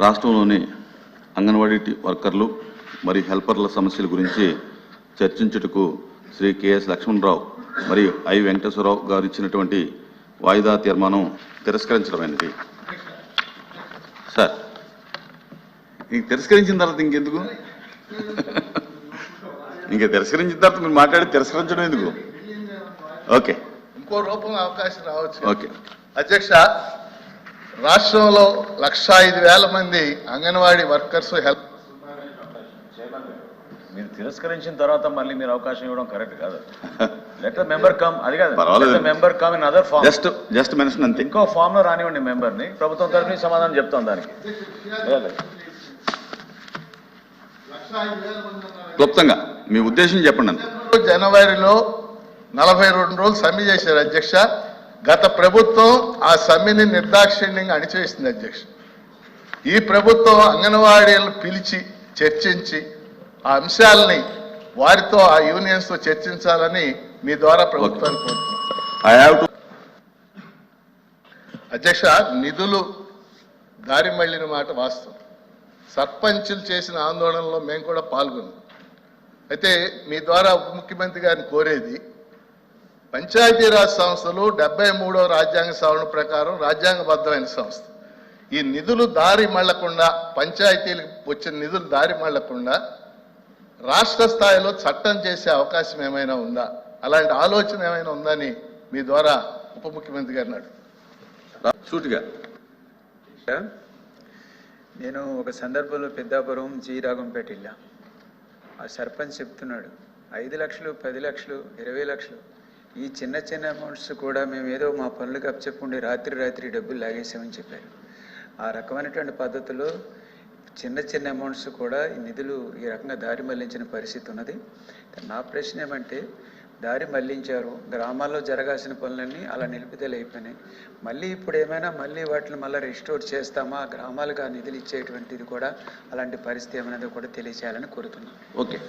రాష్ట్రంలోని అంగన్వాడీ వర్కర్లు మరియు హెల్పర్ల సమస్యల గురించి చర్చించుటకు శ్రీ కెఎస్ లక్ష్మణరావు మరియు ఐ వెంకటేశ్వరరావు గారు ఇచ్చినటువంటి వాయిదా తీర్మానం తిరస్కరించడమైనది. సార్ ఇంక తిరస్కరించిన తర్వాత ఇంకెందుకు? ఇంకా తిరస్కరించిన తర్వాత మీరు మాట్లాడి తిరస్కరించడం ఎందుకు? ఓకే. ఇంకో రూపంలో అవకాశం రావచ్చు. ఓకే. అధ్యక్ష రాష్ట్రంలో లక్ష ఐదు వేల మంది అంగన్వాడీ వర్కర్స్ హెల్ప్ మీరు తిరస్కరించిన తర్వాత మళ్ళీ మీరు అవకాశం ఇవ్వడం కరెక్ట్ కాదు. లెట్ మెంబర్ కమ్ అది కాదు. పర్వాలేదు. Member come in other form just just mention అంతే. ఇంకో ఫామ్లో రానివ్వండి మెంబర్ని ప్రభుత్వం తరఫు నుంచి సమాధానం చెప్తాం దానికి. క్లుప్తంగా మీ ఉద్దేశం చెప్పండి అంతే. జనవరిలో నలభై రెండు రోజులు సమ్మె చేశారు అధ్యక్ష. గత ప్రభుత్వం ఆ సమ్మెని నిర్దాక్షిణ్యంగా అణిచివేసింది అధ్యక్ష. ఈ ప్రభుత్వం అంగన్వాడీలను పిలిచి చర్చించి ఆ అంశాలని వారితో ఆ యూనియన్స్తో చర్చించాలని మీ ద్వారా ప్రభుత్వాన్ని కోరుతున్నాను అధ్యక్ష నిధులు దారి మళ్ళిన మాట వాస్తవం. సర్పంచులు చేసిన ఆందోళనలో మేము కూడా పాల్గొన్నాం. అయితే మీ ద్వారా ఉప ముఖ్యమంత్రి గారిని కోరేది పంచాయతీరాజ్ సంస్థలు డెబ్బై మూడో రాజ్యాంగ సవరణ ప్రకారం రాజ్యాంగబద్ధమైన సంస్థ. ఈ నిధులు దారి మళ్ళకుండా పంచాయతీలకు వచ్చిన నిధులు దారి మళ్ళకుండా రాష్ట్ర స్థాయిలో చట్టం చేసే అవకాశం ఏమైనా ఉందా? అలాంటి ఆలోచన ఏమైనా ఉందని మీ ద్వారా ఉప ముఖ్యమంత్రి గారిని అడుగు సూటిగా. నేను ఒక సందర్భంలో పెద్దాపురం జీ రాగంపేట వెళ్ళా. ఆ సర్పంచ్ చెప్తున్నాడు ఐదు లక్షలు పది లక్షలు ఇరవై లక్షలు. ఈ చిన్న చిన్న అమౌంట్స్ కూడా మేము ఏదో మా పనులకు అప్పచెప్పుండి రాత్రి రాత్రి డబ్బులు లాగేసామని చెప్పారు. ఆ రకమైనటువంటి పద్ధతిలో చిన్న చిన్న అమౌంట్స్ కూడా ఈ నిధులు ఈ రకంగా దారి మళ్ళించిన పరిస్థితి ఉన్నది. నా ప్రశ్న ఏమంటే దారి మళ్ళించారు గ్రామాల్లో జరగాల్సిన పనులన్నీ అలా నిలుపుదల అయిపోయినాయి. మళ్ళీ ఇప్పుడు ఏమైనా మళ్ళీ వాటిని మళ్ళీ రిస్టోర్ చేస్తామా? ఆ గ్రామాలకు ఆ నిధులు ఇచ్చేటువంటిది కూడా అలాంటి పరిస్థితి ఏమైనా కూడా తెలియచేయాలని కోరుతున్నాను. ఓకే.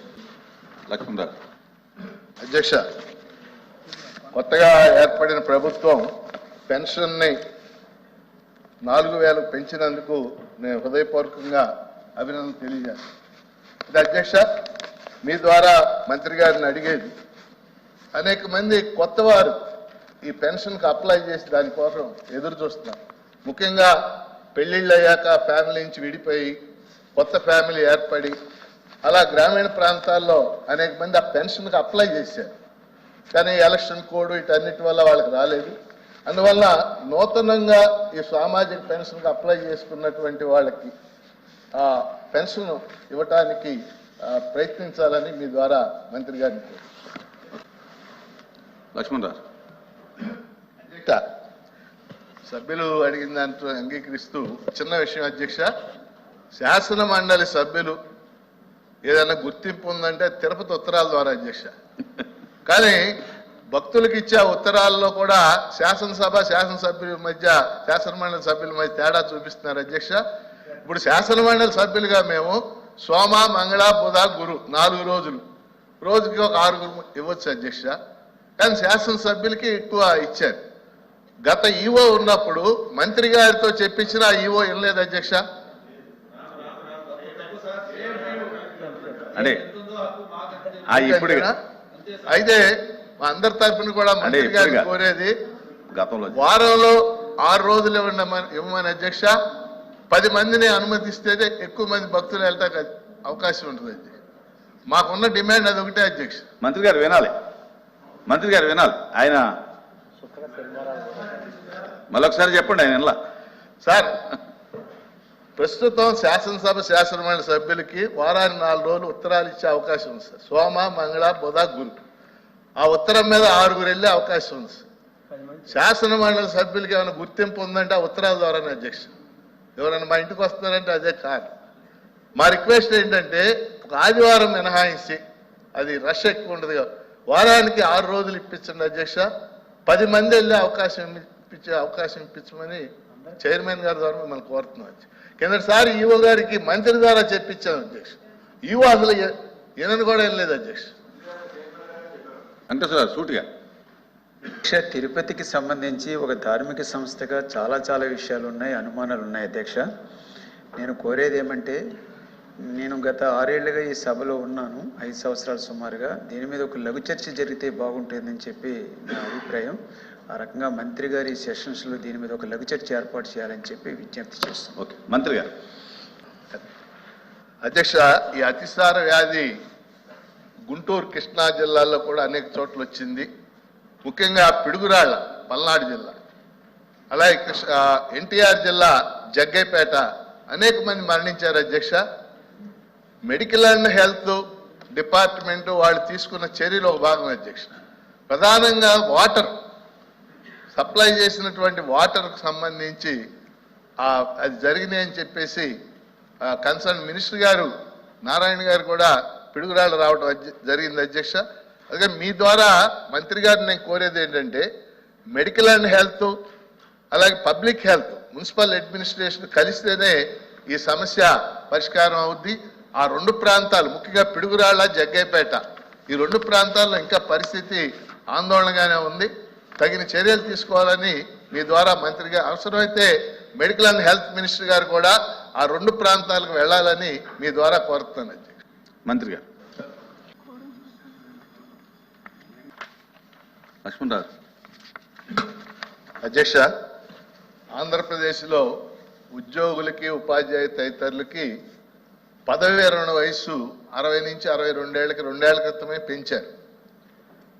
లక్ష్మణరావు అధ్యక్ష కొత్తగా ఏర్పడిన ప్రభుత్వం పెన్షన్ని నాలుగు వేలు పెంచినందుకు నేను హృదయపూర్వకంగా అభినందన తెలియజేస్తాను. ఇది అధ్యక్ష మీ ద్వారా మంత్రి గారిని అడిగేది. అనేక మంది కొత్త వారు ఈ పెన్షన్కి అప్లై చేసి దానికోసం ఎదురు చూస్తున్నారు. ముఖ్యంగా పెళ్ళిళ్ళు అయ్యాక ఫ్యామిలీ నుంచి విడిపోయి కొత్త ఫ్యామిలీ ఏర్పడి అలా గ్రామీణ ప్రాంతాల్లో అనేక మంది ఆ పెన్షన్కి అప్లై చేశారు. కానీ ఎలక్షన్ కోడ్ వీటన్నిటి వల్ల వాళ్ళకి రాలేదు. అందువల్ల నూతనంగా ఈ సామాజిక పెన్షన్కి అప్లై చేసుకున్నటువంటి వాళ్ళకి ఆ పెన్షన్ ఇవ్వటానికి ప్రయత్నించాలని మీ ద్వారా మంత్రి గారిని అధ్యక్ష సభ్యులు అడిగిన దాంట్లో అంగీకరిస్తూ చిన్న విషయం అధ్యక్ష. శాసన మండలి సభ్యులు ఏదైనా గుర్తింపు ఉందంటే తిరుపతి ఉత్తరాల ద్వారా అధ్యక్ష. కానీ భక్తులకు ఇచ్చే ఉత్తరాల్లో కూడా శాసనసభ శాసనసభ్యుల మధ్య శాసన మండలి సభ్యుల మధ్య తేడా చూపిస్తున్నారు అధ్యక్ష. ఇప్పుడు శాసన మండలి సభ్యులుగా మేము సోమ మంగళ బుధ గురు నాలుగు రోజులు. రోజుకి ఒక ఆరుగురు ఇవ్వచ్చు అధ్యక్ష. కానీ శాసనసభ్యులకి ఎక్కువ ఇచ్చారు. గత ఈవో ఉన్నప్పుడు మంత్రి గారితో చెప్పించిన ఈవో వినలేదు అధ్యక్ష. ఆ ఇప్పుడు? అయితే మా అందరి తరఫున కూడా మంత్రి గారిని కాదు. కోరేది గతంలో వారంలో ఆరు రోజులు ఇవ్వమని ఇవ్వమని అధ్యక్ష పది మందిని అనుమతిస్తే ఎక్కువ మంది భక్తులు వెళ్తాక అవకాశం ఉంటుంది మాకున్న డిమాండ్ అది ఒకటే అధ్యక్ష. మంత్రి గారు వినాలి. మంత్రి గారు వినాలి. ఆయన మళ్ళొకసారి చెప్పండి ఆయన వినలా. సార్ ప్రస్తుతం శాసనసభ శాసనమండలి సభ్యులకి వారానికి నాలుగు రోజులు ఉత్తరాలు ఇచ్చే అవకాశం ఉంది సార్. సోమ మంగళ బుధ గురు ఆ ఉత్తరం మీద ఆరుగురు వెళ్ళే అవకాశం ఉంది సార్. శాసనమండలి సభ్యులకి ఏమైనా గుర్తింపు ఉందంటే ఆ ఉత్తరాల ద్వారానే అధ్యక్ష ఎవరైనా మా ఇంటికి వస్తున్నారంటే అదే కాదు. మా రిక్వెస్ట్ ఏంటంటే ఒక ఆదివారం మినహాయించి అది రష్ ఎక్కువ ఉండదు వారానికి ఆరు రోజులు ఇప్పించండి అధ్యక్ష. పది మంది వెళ్ళే అవకాశం ఇప్పించే అవకాశం ఇప్పించమని చైర్మన్ గారి ద్వారా మిమ్మల్ని కోరుతున్నాం అధ్యక్ష. కిందటిసారి ఈవో గారికి మంత్రి ద్వారా చెప్పించాం అధ్యక్ష. ఈవో అసలు ఏ- ఈయనను కూడా వెళ్ళలేదు అధ్యక్ష. అంటే సార్ సూటిగా. అధ్యక్ష తిరుపతికి సంబంధించి ఒక ధార్మిక సంస్థగా చాలా చాలా విషయాలు ఉన్నాయి అనుమానాలు ఉన్నాయి అధ్యక్ష. నేను కోరేది ఏమంటే నేను గత ఆరేళ్ళుగా ఈ సభలో ఉన్నాను ఐదు సంవత్సరాలు సుమారుగా. దీని మీద ఒక లఘు చర్చ జరిగితే బాగుంటుందని చెప్పి నా అభిప్రాయం. ఆ రకంగా మంత్రి గారి సెషన్స్లో దీని మీద ఒక లఘు చర్చ ఏర్పాటు చేయాలని చెప్పి విజ్ఞప్తి చేస్తున్నాను ఓకే. మంత్రి గారు. అధ్యక్ష ఈ అతిసార వ్యాధి గుంటూరు కృష్ణా జిల్లాల్లో కూడా అనేక చోట్ల వచ్చింది. ముఖ్యంగా పిడుగురాళ్ళ పల్నాడు జిల్లా. అలాగే ఎన్టీఆర్ జిల్లా జగ్గైపేట. అనేక మంది మరణించారు అధ్యక్ష. మెడికల్ అండ్ హెల్త్ డిపార్ట్మెంట్ వాళ్ళు తీసుకున్న చర్యలో ఒక భాగం అధ్యక్ష. ప్రధానంగా వాటర్. సప్లై చేసినటువంటి వాటర్కు సంబంధించి అది జరిగినాయి అని చెప్పేసి కన్సర్న్ మినిస్టర్ గారు నారాయణ గారు కూడా పిడుగురాళ్ళు రావడం అధ్య- జరిగింది అధ్యక్ష. అలాగే మీ ద్వారా మంత్రి గారిని నేను కోరేది ఏంటంటే మెడికల్ అండ్ హెల్త్ అలాగే పబ్లిక్ హెల్త్ మున్సిపల్ అడ్మినిస్ట్రేషన్ కలిస్తేనే ఈ సమస్య పరిష్కారం అవుద్ది. ఆ రెండు ప్రాంతాలు ముఖ్యంగా పిడుగురాళ్ళ జగ్గైపేట ఈ రెండు ప్రాంతాల్లో ఇంకా పరిస్థితి ఆందోళనగానే ఉంది. తగిన చర్యలు తీసుకోవాలని మీ ద్వారా మంత్రిగా అవసరమైతే మెడికల్ అండ్ హెల్త్ మినిస్టర్ గారు కూడా ఆ రెండు ప్రాంతాలకు వెళ్ళాలని మీ ద్వారా కోరుతున్నాను మంత్రి గారు. లక్ష్మణరావు అధ్యక్ష ఆంధ్రప్రదేశ్లో ఉద్యోగులకి ఉపాధ్యాయ తదితరులకి పదవి విరమణ వయస్సు అరవై నుంచి అరవై రెండేళ్ళకి రెండేళ్ళ క్రితమే పెంచారు.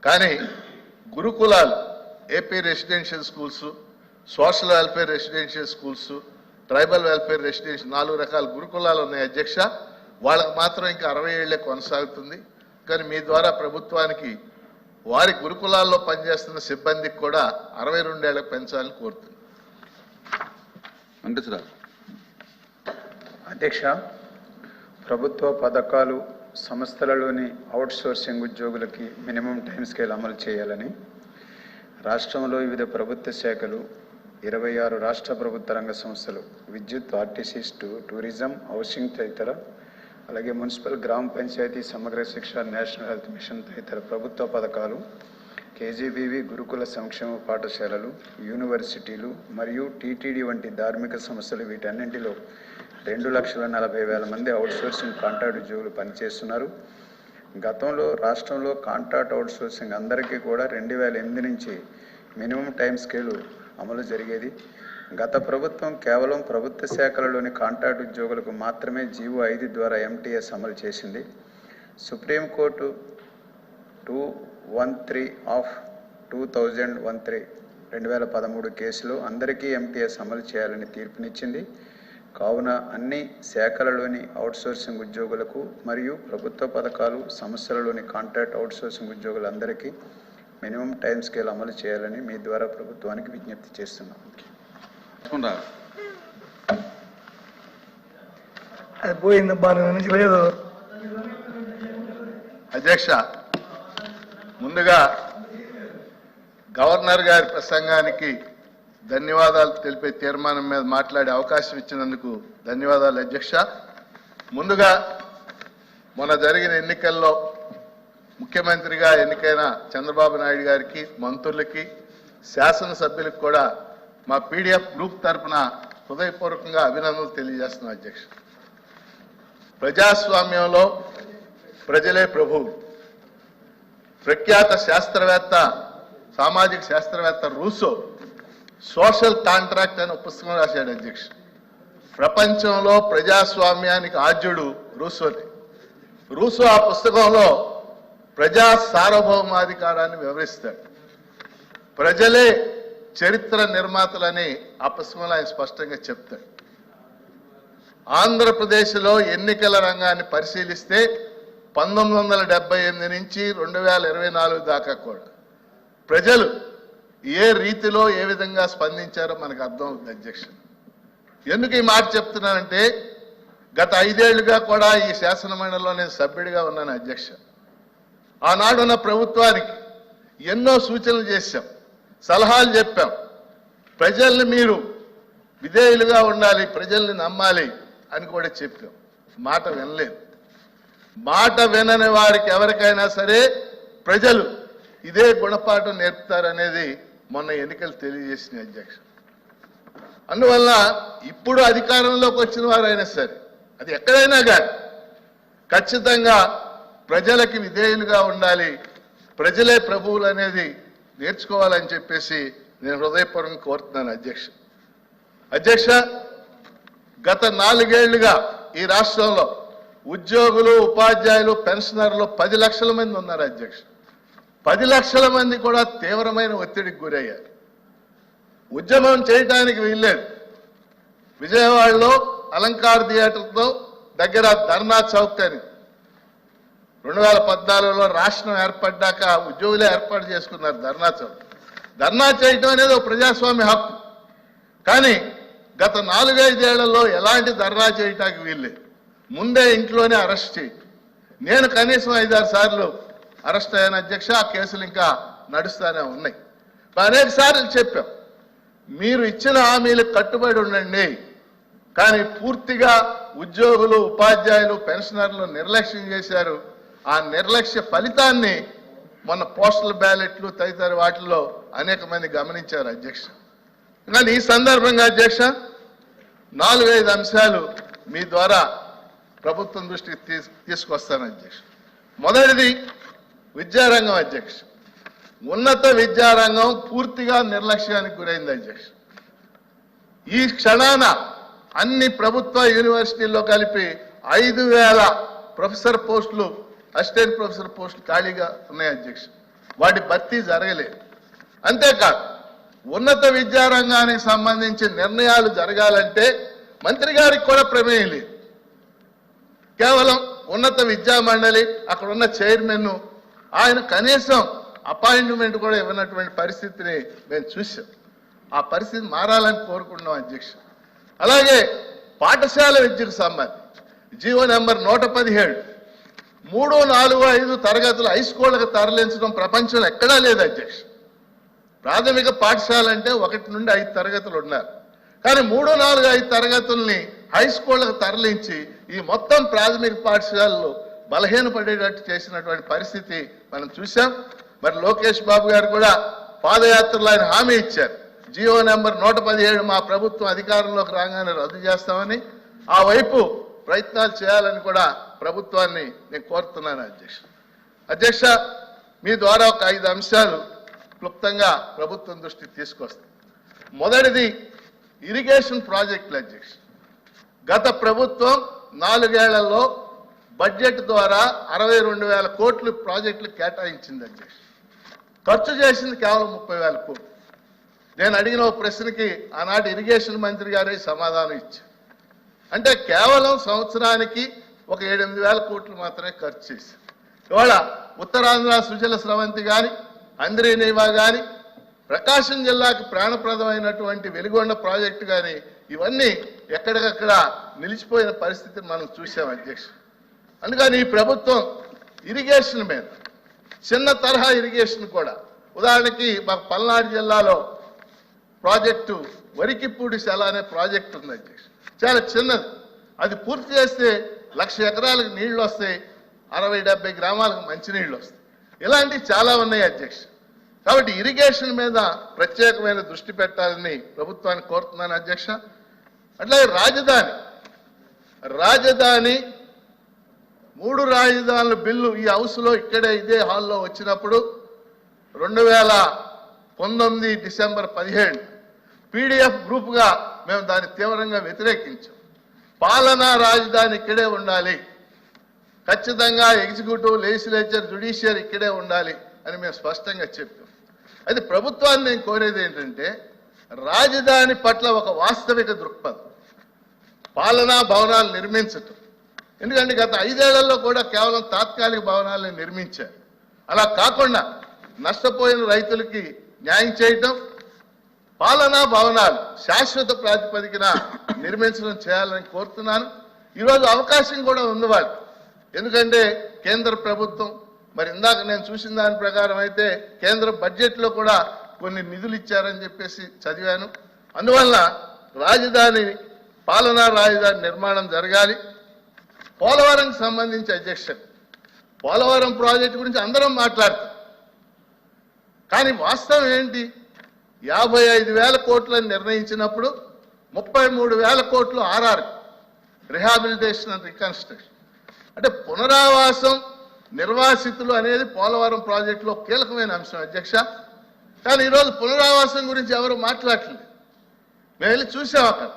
కానీ గురుకులాలు AP residential schools social welfare residential schools tribal welfare residential నాలుగు రకాల గురుకులాలు ఉన్నాయి అధ్యక్ష. వాళ్ళకి మాత్రం ఇంకా అరవై ఏళ్ళే కొనసాగుతుంది. కానీ మీ ద్వారా ప్రభుత్వానికి వారి గురుకులాల్లో పనిచేస్తున్న సిబ్బందికి కూడా అరవై రెండేళ్ళకు పెంచాలని కోరుతుంది. అధ్యక్ష ప్రభుత్వ పథకాలు సంస్థలలోని అవుట్సోర్సింగ్ ఉద్యోగులకి మినిమం టైం స్కేల్ అమలు చేయాలని రాష్ట్రంలో వివిధ ప్రభుత్వ శాఖలు ఇరవై ఆరు రాష్ట్ర ప్రభుత్వ రంగ సంస్థలు విద్యుత్ ఆర్టీసీ టు టూరిజం హౌసింగ్ తదితర అలాగే మున్సిపల్ గ్రామ పంచాయతీ సమగ్ర శిక్ష నేషనల్ హెల్త్ మిషన్ తదితర ప్రభుత్వ పథకాలు కేజీబీవి గురుకుల సంక్షేమ పాఠశాలలు యూనివర్సిటీలు మరియు టీటీడీ వంటి ధార్మిక సంస్థలు వీటన్నింటిలో రెండు లక్షల నలభై వేల మంది అవుట్సోర్సింగ్ కాంట్రాక్ట్ ఉద్యోగులు పనిచేస్తున్నారు. గతంలో రాష్ట్రంలో కాంట్రాక్ట్ అవుట్సోర్సింగ్ అందరికీ కూడా రెండు వేల ఎనిమిది నుంచి మినిమం టైం స్కేలు అమలు జరిగేది. గత ప్రభుత్వం కేవలం ప్రభుత్వ శాఖలలోని కాంట్రాక్ట్ ఉద్యోగులకు మాత్రమే జీవో ఐదు ద్వారా ఎంటీఎస్ అమలు చేసింది. Supreme court two one three of two thousand one three రెండు వేల పదమూడు కేసులో అందరికీ ఎంటీఎస్ అమలు చేయాలని తీర్పునిచ్చింది. కావున అన్ని శాఖలలోని అవుట్సోర్సింగ్ ఉద్యోగులకు మరియు ప్రభుత్వ పథకాలు సంస్థలలోని కాంట్రాక్ట్ అవుట్సోర్సింగ్ ఉద్యోగులందరికీ మినిమం టైం స్కేల్ అమలు చేయాలని మీ ద్వారా ప్రభుత్వానికి విజ్ఞప్తి చేస్తున్నాం. అది పోయింది నుంచి లేదు. అధ్యక్ష ముందుగా గవర్నర్ గారి ప్రసంగానికి ధన్యవాదాలు తెలిపే తీర్మానం మీద మాట్లాడే అవకాశం ఇచ్చినందుకు ధన్యవాదాలు అధ్యక్ష. ముందుగా మొన్న జరిగిన ఎన్నికల్లో ముఖ్యమంత్రిగా ఎన్నికైన చంద్రబాబు నాయుడు గారికి మంత్రులకి శాసనసభ్యులకు కూడా మా పీడిఎఫ్ గ్రూప్ తరపున హృదయపూర్వకంగా అభినందనలు తెలియజేస్తున్నాం అధ్యక్ష. ప్రజాస్వామ్యంలో ప్రజలే ప్రభువు ప్రఖ్యాత శాస్త్రవేత్త సామాజిక శాస్త్రవేత్త రూసో సోషల్ కాంట్రాక్ట్ అనే పుస్తకం రాశాడు అధ్యక్ష ప్రపంచంలో ప్రజాస్వామ్యానికి ఆద్యుడు రూసోని రూసో ఆ పుస్తకంలో ప్రజా సార్వభౌమాధికారాన్ని వివరిస్తాడు. ప్రజలే చరిత్ర నిర్మాతలని ఆ పుస్తకంలో ఆయన స్పష్టంగా చెప్తాడు. ఆంధ్రప్రదేశ్లో ఎన్నికల రంగాన్ని పరిశీలిస్తే పంతొమ్మిది వందల డెబ్బై ఎనిమిది నుంచి రెండు వేల ఇరవై నాలుగు దాకా కూడా ప్రజలు ఏ రీతిలో ఏ విధంగా స్పందించారో మనకు అర్థం అవుతుంది అధ్యక్ష ఎందుకు ఈ మాట చెప్తున్నానంటే గత ఐదేళ్ళుగా కూడా ఈ శాసనమండలిలో నేను సభ్యుడిగా ఉన్నాను అధ్యక్ష ఆనాడున్న ప్రభుత్వానికి ఎన్నో సూచనలు చేశాం సలహాలు చెప్పాం. ప్రజల్ని మీరు విధేయులుగా ఉండాలి ప్రజల్ని నమ్మాలి అని కూడా చెప్పాం. మాట వినలేదు. మాట వినని వారికి ఎవరికైనా సరే ప్రజలు ఇదే గుణపాఠం నేర్పుతారనేది మొన్న ఎన్నికలు తెలియజేసిన అధ్యక్ష అందువల్ల ఇప్పుడు అధికారంలోకి వచ్చిన వారైనా సరే అది ఎక్కడైనా కానీ ఖచ్చితంగా ప్రజలకి విధేయులుగా ఉండాలి ప్రజలే ప్రభువులు అనేది నేర్చుకోవాలని చెప్పేసి నేను హృదయపూర్వకంగా కోరుతున్నాను అధ్యక్ష అధ్యక్ష గత నాలుగేళ్ళుగా ఈ రాష్ట్రంలో ఉద్యోగులు ఉపాధ్యాయులు పెన్షనర్లు పది లక్షల మంది ఉన్నారు అధ్యక్ష పది లక్షల మంది కూడా తీవ్రమైన ఒత్తిడికి గురయ్యారు. ఉద్యమం చేయడానికి వీల్లేదు. విజయవాడలో అలంకార్ థియేటర్తో దగ్గర ధర్నా చౌక్ అని రెండు వేల పద్నాలుగులో రాష్ట్రం ఏర్పడ్డాక ఉద్యోగులే ఏర్పాటు చేసుకున్నారు ధర్నా చౌక్. ధర్నా చేయటం అనేది ఒక ప్రజాస్వామ్య హక్కు. కానీ గత నాలుగైదేళ్ళలో ఎలాంటి ధర్నా చేయటానికి వీల్లేదు. ముందే ఇంట్లోనే అరెస్ట్ చేయి నేను కనీసం ఐదారు సార్లు అరెస్ట్ అయిన అధ్యక్ష ఆ కేసులు ఇంకా నడుస్తూనే ఉన్నాయి. అనేక సార్లు చెప్పాం మీరు ఇచ్చిన హామీలకు కట్టుబడి ఉండండి కానీ పూర్తిగా ఉద్యోగులు ఉపాధ్యాయులు పెన్షనర్లు నిర్లక్ష్యం చేశారు. ఆ నిర్లక్ష్య ఫలితాన్ని మొన్న పోస్టల్ బ్యాలెట్లు తదితర వాటిల్లో అనేక మంది గమనించారు అధ్యక్ష. కానీ ఈ సందర్భంగా అధ్యక్ష నాలుగైదు అంశాలు మీ ద్వారా ప్రభుత్వం దృష్టికి తీసుకొస్తాను అధ్యక్ష. మొదటిది విద్యారంగం అధ్యక్ష ఉన్నత విద్యారంగం పూర్తిగా నిర్లక్ష్యానికి గురైంది అధ్యక్ష ఈ క్షణాన అన్ని ప్రభుత్వ యూనివర్సిటీల్లో కలిపి ఐదు వేల ప్రొఫెసర్ పోస్టులు అసిస్టెంట్ ప్రొఫెసర్ పోస్టులు ఖాళీగా ఉన్నాయి అధ్యక్ష వాటి భర్తీ జరగలేదు. అంతేకాదు ఉన్నత విద్యారంగానికి సంబంధించి నిర్ణయాలు జరగాలంటే మంత్రి గారికి కూడా ప్రమేయం లేదు. కేవలం ఉన్నత విద్యా మండలి అక్కడున్న ఆయన కనీసం అపాయింట్మెంట్ కూడా ఇవ్వనటువంటి పరిస్థితిని మేము చూసాం ఆ పరిస్థితి మారాలని కోరుకుంటున్నాం అధ్యక్ష అలాగే పాఠశాల విద్యకు సంబంధించి జీవో నెంబర్ నూట పదిహేడు మూడు నాలుగు ఐదు తరగతులు హై స్కూళ్ళకు తరలించడం ప్రపంచంలో ఎక్కడా లేదు అధ్యక్ష ప్రాథమిక పాఠశాల అంటే ఒకటి నుండి ఐదు తరగతులు ఉన్నారు కానీ మూడు నాలుగు ఐదు తరగతుల్ని హై స్కూళ్ళకు తరలించి ఈ మొత్తం ప్రాథమిక పాఠశాలలు బలహీనపడేటట్టు చేసినటువంటి పరిస్థితి మనం చూసాం మరి లోకేష్ బాబు గారు కూడా పాదయాత్రలో ఆయన హామీ ఇచ్చారు. జియో నెంబర్ నూట పదిహేడు మా ప్రభుత్వం అధికారంలోకి రాగానే రద్దు చేస్తామని. ఆ వైపు ప్రయత్నాలు చేయాలని కూడా ప్రభుత్వాన్ని నేను కోరుతున్నాను అధ్యక్ష. అధ్యక్ష మీ ద్వారా ఒక ఐదు అంశాలు క్లుప్తంగా ప్రభుత్వం దృష్టికి తీసుకొస్తాం మొదటిది ఇరిగేషన్ ప్రాజెక్టులు అధ్యక్ష. గత ప్రభుత్వం నాలుగేళ్ళలో బడ్జెట్ ద్వారా అరవై రెండు వేల కోట్లు ప్రాజెక్టులు కేటాయించింది అధ్యక్ష ఖర్చు చేసింది కేవలం ముప్పై వేల కోట్లు. నేను అడిగిన ఒక ప్రశ్నకి ఆనాటి ఇరిగేషన్ మంత్రి గారే సమాధానం ఇచ్చారు. అంటే కేవలం సంవత్సరానికి ఒక ఏడెనిమిది వేల కోట్లు మాత్రమే ఖర్చు చేశారు. ఇవాళ ఉత్తరాంధ్ర సుజల స్రవంతి కానీ అంద్రీనీవా కానీ ప్రకాశం జిల్లాకు ప్రాణప్రదమైనటువంటి వెలుగొండ ప్రాజెక్టు కానీ ఇవన్నీ ఎక్కడికక్కడ నిలిచిపోయిన పరిస్థితిని మనం చూసాం అధ్యక్షుడు. అందుకని ఈ ప్రభుత్వం ఇరిగేషన్ మీద చిన్న తరహా ఇరిగేషన్ కూడా. ఉదాహరణకి మా పల్నాడు జిల్లాలో ప్రాజెక్టు వరికిపూడి సెల అనే ప్రాజెక్టు ఉంది. అధ్యక్ష చాలా చిన్నది. అది పూర్తి చేస్తే లక్ష ఎకరాలకు నీళ్ళు వస్తాయి అరవై డెబ్బై గ్రామాలకు మంచినీళ్ళు వస్తాయి. ఇలాంటివి చాలా ఉన్నాయి అధ్యక్ష. కాబట్టి ఇరిగేషన్ మీద ప్రత్యేకమైన దృష్టి పెట్టాలని ప్రభుత్వాన్ని కోరుతున్నాను అధ్యక్ష. అట్లాగే రాజధాని. రాజధాని మూడు రాజధానుల బిల్లు ఈ హౌస్లో ఇక్కడే ఇదే హాల్లో వచ్చినప్పుడు రెండు వేల పంతొమ్మిది డిసెంబర్ పదిహేడు పీడిఎఫ్ గ్రూప్గా మేము దాన్ని తీవ్రంగా వ్యతిరేకించాం. పాలనా రాజధాని ఇక్కడే ఉండాలి. ఖచ్చితంగా ఎగ్జిక్యూటివ్ లెజిస్లేచర్ జుడిషియర్ ఇక్కడే ఉండాలి అని మేము స్పష్టంగా చెప్పాం. అది ప్రభుత్వాన్ని నేను కోరేది ఏంటంటే రాజధాని పట్ల ఒక వాస్తవిక దృక్పథం పాలనా భవనాలు నిర్మించటం. ఎందుకంటే గత ఐదేళ్ళలో కూడా కేవలం తాత్కాలిక భవనాలను నిర్మించారు. అలా కాకుండా నష్టపోయిన రైతులకి న్యాయం చేయటం పాలనా భవనాలు శాశ్వత ప్రాతిపదికన నిర్మించడం చేయాలని కోరుతున్నాను. ఈరోజు అవకాశం కూడా ఉంది వాళ్ళు ఎందుకంటే కేంద్ర ప్రభుత్వం మరి ఇందాక నేను చూసిన దాని ప్రకారం అయితే కేంద్ర బడ్జెట్లో కూడా కొన్ని నిధులు ఇచ్చారని చెప్పేసి చదివాను. అందువల్ల రాజధాని పాలనా రాజధాని నిర్మాణం జరగాలి. పోలవరంకి సంబంధించి అధ్యక్ష పోలవరం ప్రాజెక్టు గురించి అందరం మాట్లాడతాం. కానీ వాస్తవం ఏంటి? యాభై ఐదు వేల కోట్లను నిర్ణయించినప్పుడు ముప్పై మూడు వేల కోట్లు ఆర్ఆర్ రిహాబిలిటేషన్ అండ్ రికన్స్ట్రక్షన్. అంటే పునరావాసం నిర్వాసితులు అనేది పోలవరం ప్రాజెక్టులో కీలకమైన అంశం అధ్యక్ష. కానీ ఈరోజు పునరావాసం గురించి ఎవరు మాట్లాడట్లేదు? మేము వెళ్ళి చూసాం అక్కడ.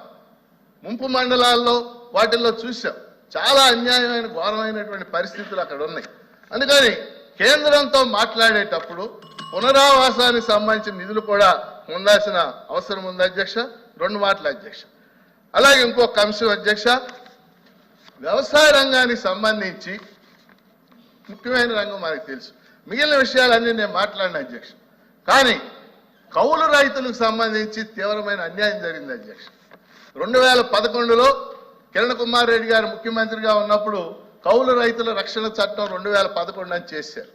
ముంపు మండలాల్లో వాటిల్లో చూసాం. చాలా అన్యాయమైన ఘోరమైనటువంటి పరిస్థితులు అక్కడ ఉన్నాయి. అందుకని కేంద్రంతో మాట్లాడేటప్పుడు పునరావాసానికి సంబంధించిన నిధులు కూడా ఉండాల్సిన అవసరం ఉంది అధ్యక్ష. రెండు మాటలు అధ్యక్ష. అలాగే ఇంకో అంశం అధ్యక్ష. వ్యవసాయ రంగానికి సంబంధించి ముఖ్యమైన రంగం మనకు తెలుసు. మిగిలిన విషయాలన్నీ నేను మాట్లాడిన అధ్యక్ష. కానీ కౌలు రైతులకు సంబంధించి తీవ్రమైన అన్యాయం జరిగింది అధ్యక్ష. రెండు వేల పదకొండులో కిరణ్ కుమార్ రెడ్డి గారు ముఖ్యమంత్రిగా ఉన్నప్పుడు కౌలు రైతుల రక్షణ చట్టం రెండు వేల పదకొండు అని చేశారు.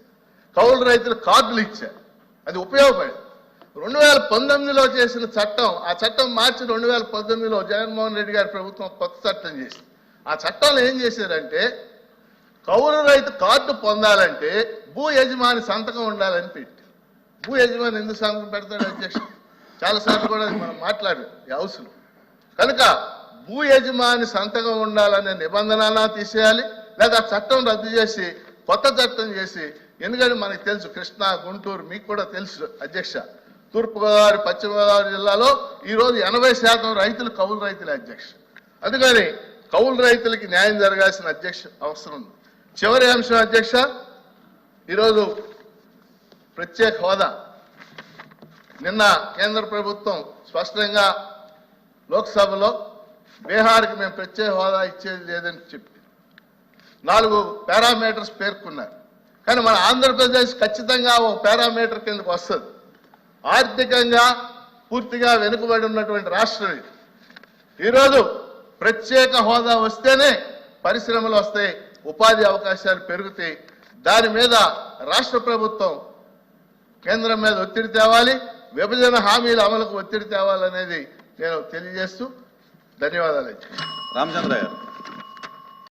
కౌలు రైతులు కార్డులు ఇచ్చారు. అది ఉపయోగపడింది. రెండు వేల పంతొమ్మిదిలో చేసిన చట్టం ఆ చట్టం మార్చి రెండు వేల పంతొమ్మిదిలో జగన్మోహన్ రెడ్డి గారి ప్రభుత్వం కొత్త చట్టం చేసింది. ఆ చట్టంలో ఏం చేశారంటే కౌలు రైతు కార్డు పొందాలంటే భూ యజమాని సంతకం ఉండాలని పెట్టి భూ యజమాని ఎందుకు సంతకం పెడతాడు అధ్యక్ష? చాలాసార్లు కూడా మనం మాట్లాడారు ఈ హౌస్లో. కనుక భూ యజమాని సంతకం ఉండాలనే నిబంధన తీసేయాలి లేదా చట్టం రద్దు చేసి కొత్త చట్టం చేసి ఎందుకంటే మనకు తెలుసు కృష్ణా గుంటూరు మీకు కూడా తెలుసు అధ్యక్ష. తూర్పుగోదావరి పశ్చిమ గోదావరి జిల్లాలో ఈరోజు ఎనభై శాతం రైతులు కౌలు రైతులే అధ్యక్ష. అందుకని కౌలు రైతులకి న్యాయం జరగాల్సిన అధ్యక్ష అవసరం ఉంది. చివరి అంశం అధ్యక్ష ఈరోజు ప్రత్యేక హోదా. నిన్న కేంద్ర ప్రభుత్వం స్పష్టంగా లోక్సభలో బీహార్కి మేము ప్రత్యేక హోదా ఇచ్చేది లేదని చెప్పి. నాలుగు పారామీటర్స్ పేర్కొన్నారు. కానీ మన ఆంధ్రప్రదేశ్ ఖచ్చితంగా ఒక పారామీటర్ కిందకు వస్తుంది. ఆర్థికంగా పూర్తిగా వెనుకబడి ఉన్నటువంటి రాష్ట్రం ఇది. ఈరోజు ప్రత్యేక హోదా వస్తేనే పరిశ్రమలు వస్తాయి ఉపాధి అవకాశాలు పెరుగుతాయి. దాని మీద రాష్ట్ర ప్రభుత్వం కేంద్రం మీద ఒత్తిడి తేవాలి విభజన హామీల అమలుకు ఒత్తిడి తేవాలనేది నేను తెలియజేస్తూ ధన్యవాదాలు. రామచంద్ర గారు.